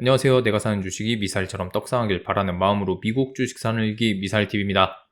안녕하세요. 내가 사는 주식이 미사일처럼 떡상하길 바라는 마음으로 미국 주식 사는 일기 미사일TV입니다.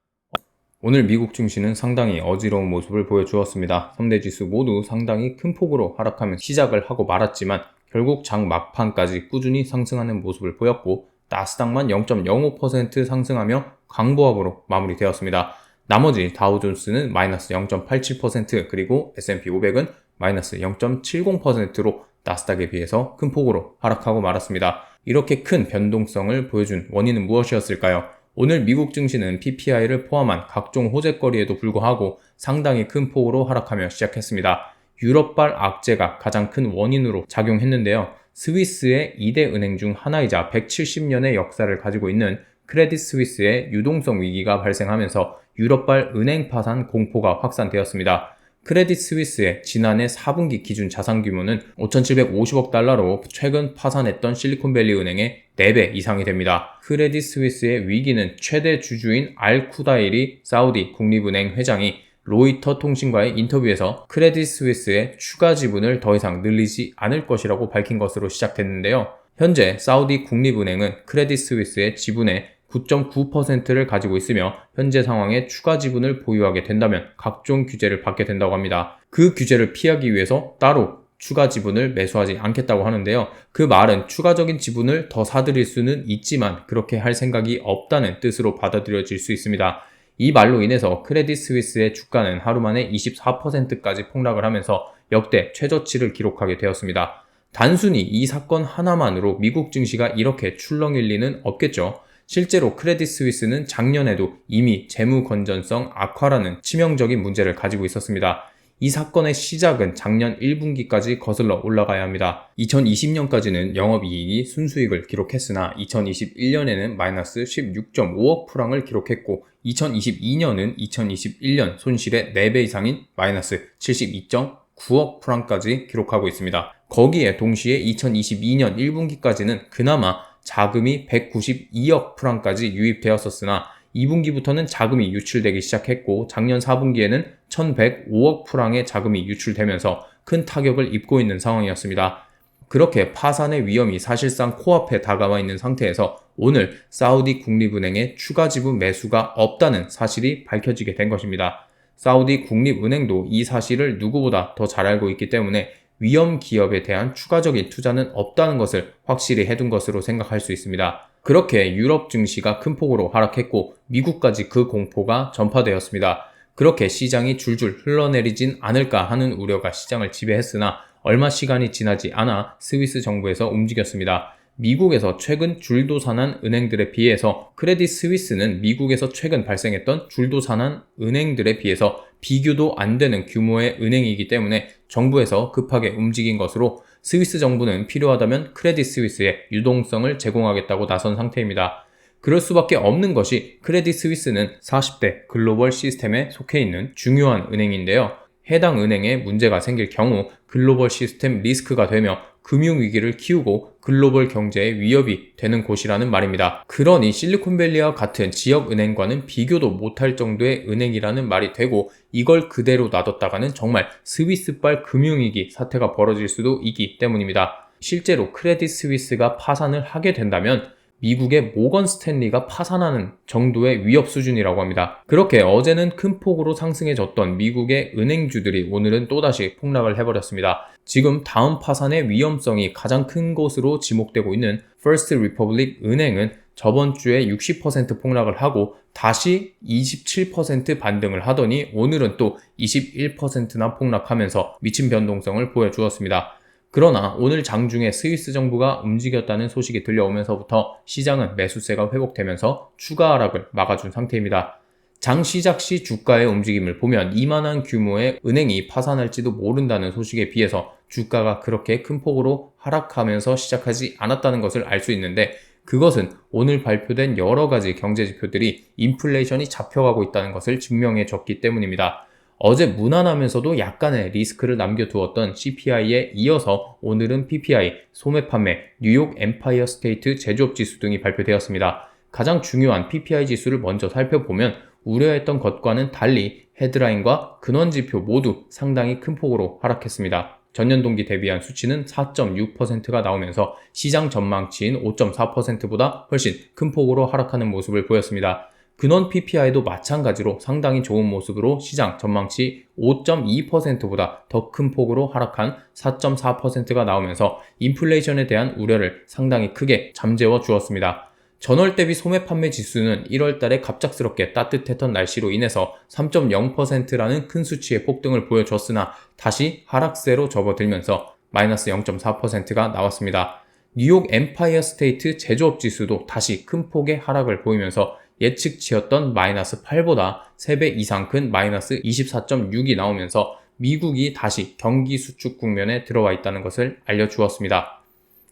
오늘 미국 증시는 상당히 어지러운 모습을 보여주었습니다. 3대 지수 모두 상당히 큰 폭으로 하락하며 시작을 하고 말았지만 결국 장 막판까지 꾸준히 상승하는 모습을 보였고 나스닥만 0.05% 상승하며 강보합으로 마무리되었습니다. 나머지 다우존스는 마이너스 0.87% 그리고 S&P 500은 마이너스 0.70%로 나스닥에 비해서 큰 폭으로 하락하고 말았습니다. 이렇게 큰 변동성을 보여준 원인은 무엇이었을까요? 오늘 미국 증시는 PPI를 포함한 각종 호재거리에도 불구하고 상당히 큰 폭으로 하락하며 시작했습니다. 유럽발 악재가 가장 큰 원인으로 작용했는데요. 스위스의 2대 은행 중 하나이자 170년의 역사를 가지고 있는 크레딧 스위스의 유동성 위기가 발생하면서 유럽발 은행 파산 공포가 확산되었습니다. 크레딧 스위스의 지난해 4분기 기준 자산 규모는 5,750억 달러로 최근 파산했던 실리콘밸리 은행의 4배 이상이 됩니다. 크레딧 스위스의 위기는 최대 주주인 알쿠다일이 사우디 국립은행 회장이 로이터 통신과의 인터뷰에서 크레딧 스위스의 추가 지분을 더 이상 늘리지 않을 것이라고 밝힌 것으로 시작됐는데요. 현재 사우디 국립은행은 크레딧 스위스의 지분의 9.9%를 가지고 있으며 현재 상황에 추가 지분을 보유하게 된다면 각종 규제를 받게 된다고 합니다. 그 규제를 피하기 위해서 따로 추가 지분을 매수하지 않겠다고 하는데요. 그 말은 추가적인 지분을 더 사들일 수는 있지만 그렇게 할 생각이 없다는 뜻으로 받아들여질 수 있습니다. 이 말로 인해서 크레딧 스위스의 주가는 하루 만에 24%까지 폭락을 하면서 역대 최저치를 기록하게 되었습니다. 단순히 이 사건 하나만으로 미국 증시가 이렇게 출렁일 리는 없겠죠. 실제로 크레딧 스위스는 작년에도 이미 재무 건전성 악화라는 치명적인 문제를 가지고 있었습니다. 이 사건의 시작은 작년 1분기까지 거슬러 올라가야 합니다. 2020년까지는 영업이익이 순수익을 기록했으나 2021년에는 마이너스 16.5억 프랑을 기록했고 2022년은 2021년 손실의 4배 이상인 마이너스 72.9억 프랑까지 기록하고 있습니다. 거기에 동시에 2022년 1분기까지는 그나마 자금이 192억 프랑까지 유입되었었으나 2분기부터는 자금이 유출되기 시작했고 작년 4분기에는 1105억 프랑의 자금이 유출되면서 큰 타격을 입고 있는 상황이었습니다. 그렇게 파산의 위험이 사실상 코앞에 다가와 있는 상태에서 오늘 사우디 국립은행의 추가 지분 매수가 없다는 사실이 밝혀지게 된 것입니다. 사우디 국립은행도 이 사실을 누구보다 더 잘 알고 있기 때문에 위험 기업에 대한 추가적인 투자는 없다는 것을 확실히 해둔 것으로 생각할 수 있습니다. 그렇게 유럽 증시가 큰 폭으로 하락했고 미국까지 그 공포가 전파되었습니다. 그렇게 시장이 줄줄 흘러내리진 않을까 하는 우려가 시장을 지배했으나 얼마 시간이 지나지 않아 스위스 정부에서 움직였습니다. 미국에서 최근 줄도산한 은행들에 비해서 크레딧 스위스는 미국에서 최근 발생했던 줄도산한 은행들에 비해서 비교도 안 되는 규모의 은행이기 때문에 정부에서 급하게 움직인 것으로 스위스 정부는 필요하다면 크레딧 스위스에 유동성을 제공하겠다고 나선 상태입니다. 그럴 수밖에 없는 것이 크레딧 스위스는 40대 글로벌 시스템에 속해 있는 중요한 은행인데요. 해당 은행에 문제가 생길 경우 글로벌 시스템 리스크가 되며 금융위기를 키우고 글로벌 경제에 위협이 되는 곳이라는 말입니다. 그러니 실리콘밸리와 같은 지역 은행과는 비교도 못할 정도의 은행이라는 말이 되고 이걸 그대로 놔뒀다가는 정말 스위스발 금융위기 사태가 벌어질 수도 있기 때문입니다. 실제로 크레딧 스위스가 파산을 하게 된다면 미국의 모건 스탠리가 파산하는 정도의 위협 수준이라고 합니다. 그렇게 어제는 큰 폭으로 상승해졌던 미국의 은행주들이 오늘은 또다시 폭락을 해버렸습니다. 지금 다음 파산의 위험성이 가장 큰 것으로 지목되고 있는 First Republic 은행은 저번 주에 60% 폭락을 하고 다시 27% 반등을 하더니 오늘은 또 21%나 폭락하면서 미친 변동성을 보여주었습니다. 그러나 오늘 장중에 스위스 정부가 움직였다는 소식이 들려오면서부터 시장은 매수세가 회복되면서 추가 하락을 막아준 상태입니다. 장 시작 시 주가의 움직임을 보면 이만한 규모의 은행이 파산할지도 모른다는 소식에 비해서 주가가 그렇게 큰 폭으로 하락하면서 시작하지 않았다는 것을 알 수 있는데 그것은 오늘 발표된 여러 가지 경제 지표들이 인플레이션이 잡혀가고 있다는 것을 증명해 줬기 때문입니다. 어제 무난하면서도 약간의 리스크를 남겨두었던 CPI에 이어서 오늘은 PPI, 소매 판매, 뉴욕 엠파이어 스테이트 제조업 지수 등이 발표되었습니다. 가장 중요한 PPI 지수를 먼저 살펴보면 우려했던 것과는 달리 헤드라인과 근원 지표 모두 상당히 큰 폭으로 하락했습니다. 전년 동기 대비한 수치는 4.6%가 나오면서 시장 전망치인 5.4%보다 훨씬 큰 폭으로 하락하는 모습을 보였습니다. 근원 PPI도 마찬가지로 상당히 좋은 모습으로 시장 전망치 5.2%보다 더 큰 폭으로 하락한 4.4%가 나오면서 인플레이션에 대한 우려를 상당히 크게 잠재워 주었습니다. 전월 대비 소매 판매 지수는 1월 달에 갑작스럽게 따뜻했던 날씨로 인해서 3.0%라는 큰 수치의 폭등을 보여줬으나 다시 하락세로 접어들면서 마이너스 0.4%가 나왔습니다. 뉴욕 엠파이어 스테이트 제조업 지수도 다시 큰 폭의 하락을 보이면서 예측치였던 마이너스 8보다 3배 이상 큰 마이너스 24.6이 나오면서 미국이 다시 경기 수축 국면에 들어와 있다는 것을 알려주었습니다.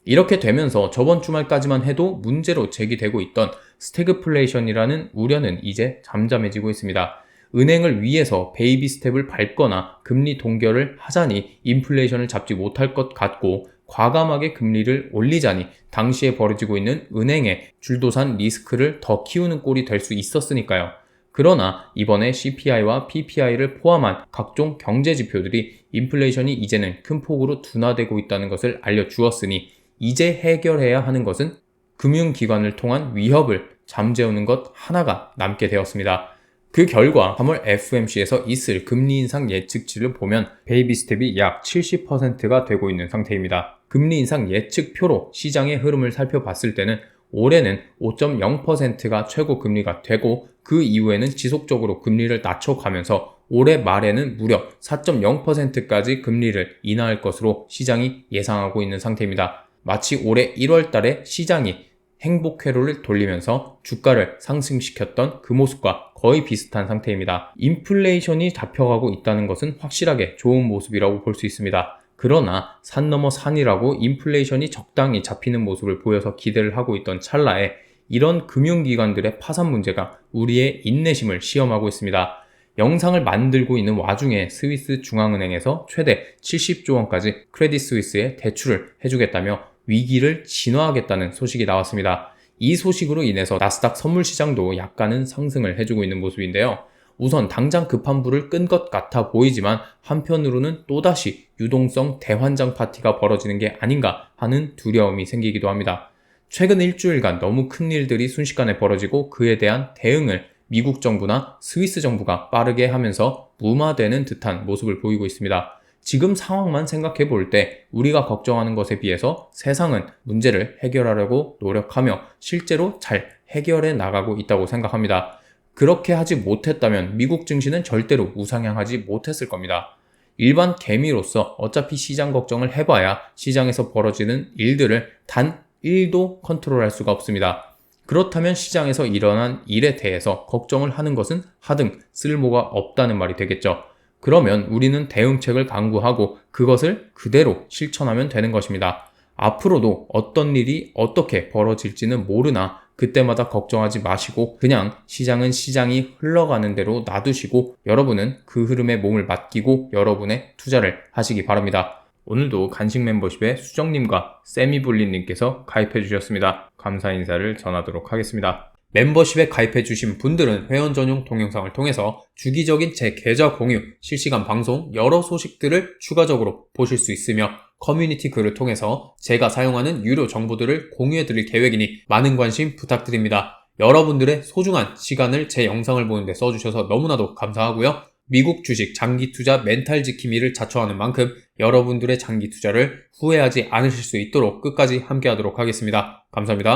이렇게 되면서 저번 주말까지만 해도 문제로 제기되고 있던 스태그플레이션이라는 우려는 이제 잠잠해지고 있습니다. 은행을 위해서 베이비 스텝을 밟거나 금리 동결을 하자니 인플레이션을 잡지 못할 것 같고 과감하게 금리를 올리자니 당시에 벌어지고 있는 은행의 줄도산 리스크를 더 키우는 꼴이 될 수 있었으니까요. 그러나 이번에 CPI와 PPI를 포함한 각종 경제 지표들이 인플레이션이 이제는 큰 폭으로 둔화되고 있다는 것을 알려주었으니 이제 해결해야 하는 것은 금융기관을 통한 위협을 잠재우는 것 하나가 남게 되었습니다. 그 결과 3월 FMC에서 있을 금리 인상 예측치를 보면 베이비 스텝이 약 70%가 되고 있는 상태입니다. 금리 인상 예측표로 시장의 흐름을 살펴봤을 때는 올해는 5.0%가 최고 금리가 되고 그 이후에는 지속적으로 금리를 낮춰가면서 올해 말에는 무려 4.0%까지 금리를 인하할 것으로 시장이 예상하고 있는 상태입니다. 마치 올해 1월 달에 시장이 행복 회로를 돌리면서 주가를 상승시켰던 그 모습과 거의 비슷한 상태입니다. 인플레이션이 잡혀가고 있다는 것은 확실하게 좋은 모습이라고 볼 수 있습니다. 그러나 산 넘어 산이라고 인플레이션이 적당히 잡히는 모습을 보여서 기대를 하고 있던 찰나에 이런 금융기관들의 파산 문제가 우리의 인내심을 시험하고 있습니다. 영상을 만들고 있는 와중에 스위스 중앙은행에서 최대 70조 원까지 크레딧 스위스에 대출을 해주겠다며 위기를 진화하겠다는 소식이 나왔습니다. 이 소식으로 인해서 나스닥 선물 시장도 약간은 상승을 해주고 있는 모습인데요. 우선 당장 급한 불을 끈 것 같아 보이지만 한편으로는 또다시 유동성 대환장 파티가 벌어지는 게 아닌가 하는 두려움이 생기기도 합니다. 최근 일주일간 너무 큰 일들이 순식간에 벌어지고 그에 대한 대응을 미국 정부나 스위스 정부가 빠르게 하면서 무마되는 듯한 모습을 보이고 있습니다. 지금 상황만 생각해 볼 때 우리가 걱정하는 것에 비해서 세상은 문제를 해결하려고 노력하며 실제로 잘 해결해 나가고 있다고 생각합니다. 그렇게 하지 못했다면 미국 증시는 절대로 우상향하지 못했을 겁니다. 일반 개미로서 어차피 시장 걱정을 해봐야 시장에서 벌어지는 일들을 단 1도 컨트롤할 수가 없습니다. 그렇다면 시장에서 일어난 일에 대해서 걱정을 하는 것은 하등 쓸모가 없다는 말이 되겠죠. 그러면 우리는 대응책을 강구하고 그것을 그대로 실천하면 되는 것입니다. 앞으로도 어떤 일이 어떻게 벌어질지는 모르나 그때마다 걱정하지 마시고 그냥 시장은 시장이 흘러가는 대로 놔두시고 여러분은 그 흐름에 몸을 맡기고 여러분의 투자를 하시기 바랍니다. 오늘도 간식 멤버십에 수정님과 세미블린님께서 가입해 주셨습니다. 감사 인사를 전하도록 하겠습니다. 멤버십에 가입해주신 분들은 회원 전용 동영상을 통해서 주기적인 제 계좌 공유, 실시간 방송, 여러 소식들을 추가적으로 보실 수 있으며 커뮤니티 글을 통해서 제가 사용하는 유료 정보들을 공유해드릴 계획이니 많은 관심 부탁드립니다. 여러분들의 소중한 시간을 제 영상을 보는데 써주셔서 너무나도 감사하고요. 미국 주식 장기 투자 멘탈 지킴이를 자처하는 만큼 여러분들의 장기 투자를 후회하지 않으실 수 있도록 끝까지 함께 하도록 하겠습니다. 감사합니다.